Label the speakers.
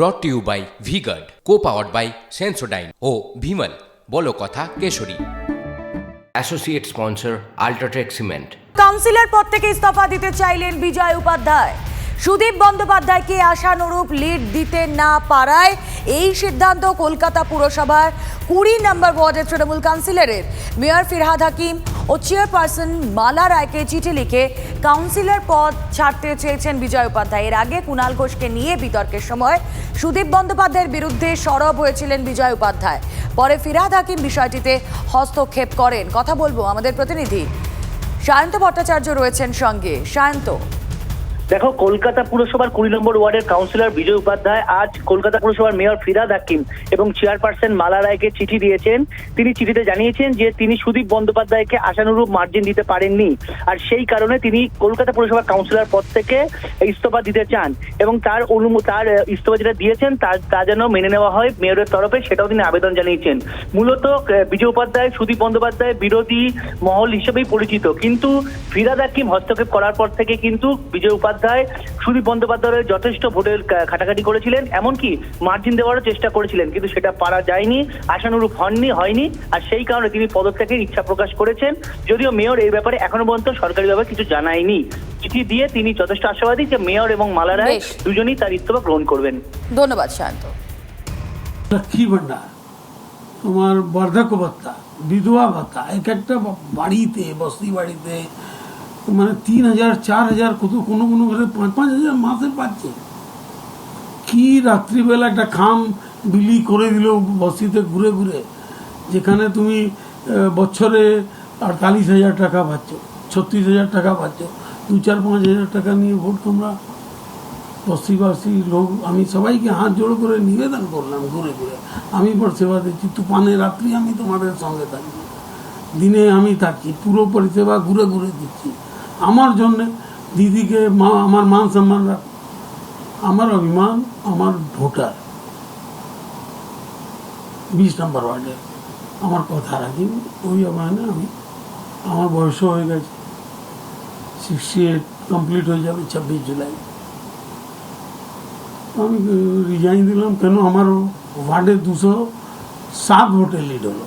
Speaker 1: Brought to you by V-Guard co powered by Sensodyne ও ভিমল বলো কথা Kesari. Associate sponsor UltraTech cement
Speaker 2: councillor পদ থেকে ইস্তফা দিতে চাইলেন বিজয় উপাধ্যায়। সুদীপ বন্দ্যোপাধ্যায়কে আশানুরূপ লিড দিতে না পারায় এই সিদ্ধান্ত কলকাতা পুরসভার কুড়ি নম্বর ওয়ার্ডের তৃণমূল কাউন্সিলরের। মেয়র ফিরহাদ হাকিম ও চেয়ারপারসন মালা রায়কে চিঠি লিখে কাউন্সিলর পদ ছাড়তে চেয়েছেন বিজয় উপাধ্যায়। এর আগে কুণাল ঘোষকে নিয়ে বিতর্কের সময় সুদীপ বন্দ্যোপাধ্যায়ের বিরুদ্ধে সরব হয়েছিলেন বিজয় উপাধ্যায়। পরে ফিরহাদ হাকিম বিষয়টিতে হস্তক্ষেপ করেন। কথা বলব আমাদের প্রতিনিধি। সায়ন্ত ভট্টাচার্য রয়েছেন সঙ্গে। সায়ন্ত
Speaker 3: দেখো, কলকাতা পুরসভার কুড়ি নম্বর ওয়ার্ডের কাউন্সিলর বিজয় উপাধ্যায় আজ কলকাতা পুরসভার মেয়র ফিরাদ হাকিম এবং চেয়ারপারসন মালা রায়কে চিঠি দিয়েছেন। তিনি চিঠিতে জানিয়েছেন যে, তিনি সুদীপ বন্দ্যোপাধ্যায়কে আশানুরূপ মার্জিন দিতে পারেননি। আর সেই কারণে তিনি কলকাতা পুরসভার কাউন্সিলর পদ থেকে ইস্তফা দিতে চান এবং তার অনুমো, তার ইস্তফা যেটা দিয়েছেন তা তা যেন মেনে নেওয়া হয় মেয়রের তরফে, সেটাও তিনি আবেদন জানিয়েছেন। মূলত বিজয় উপাধ্যায়, সুদীপ বন্দ্যোপাধ্যায় বিরোধী মহল হিসেবেই পরিচিত। কিন্তু ফিরাদ হাকিম হস্তক্ষেপ করার পর থেকে কিন্তু বিজয় উপাধ্যায় সুদীপ বন্দ্যোপাধ্যায়ের যথেষ্ট ভোটের খাটাখাটি করেছিলেন এমনকি মার্জিন দেওয়ারও চেষ্টা করেছিলেন কিন্তু সেটা পারা যায়নি আশানুরূপ হননি হয়নি আর সেই কারণে তিনি পদত্যাগের ইচ্ছা প্রকাশ করেছেন। যদিও মেয়র এই ব্যাপারে এখনও পর্যন্ত সরকারিভাবে কিছু জানায়নি। চিঠি দিয়ে তিনি যথেষ্ট আশাবাদী যে মেয়র এবং মালারায়
Speaker 2: বেশ।
Speaker 3: দুজনেই তার ইস্তফা গ্রহণ করবেন।
Speaker 2: ধন্যবাদ সায়ন্ত
Speaker 4: লক্ষ্মী ভান্ডার তোমার বার্ধক্য ভাতা বিধবা ভাতা এক একটা বাড়িতে বস্তি বাড়িতে মানে তিন হাজার, চার হাজার, কত, কোনো কোনো ঘরে পাঁচ পাঁচ হাজার মাসে পাচ্ছে। কি রাত্রিবেলা একটা খাম বিলি করে দিল বস্তিতে ঘুরে ঘুরে, যেখানে তুমি বছরে আটতাল্লিশ হাজার টাকা পাচ্ছ, ছত্রিশ হাজার টাকা পাচ্ছ, দু চার, পাঁচ হাজার টাকা নিয়ে ভোট তোমরা। বস্তিবাসী লোক, আমি সবাইকে হাত জোড়ো করে নিবেদন করলাম ঘুরে ঘুরে। আমি পর সেবা দিচ্ছি তুফানে রাত্রি আমি তোমাদের সঙ্গে থাকি দিনে আমি থাকি পুরো পরিষেবা ঘুরে ঘুরে দিচ্ছি। আমার জন্যে, দিদিকে, মা, আমার মান সম্মান রাখ আমার অভিমান, আমার ভোটার। বিশ নম্বর ওয়ার্ডে। আমার কথা রাখি, ওই অভিমানে আমি, আমার বয়সও হয়ে গেছে। সিক্সটি এইট কমপ্লিট হয়ে যাবে ছাব্বিশ জুলাই। আমি রিজাইন দিলাম, কেন আমার ওয়ার্ডে দুশো সাত ভোটে লিড হলো।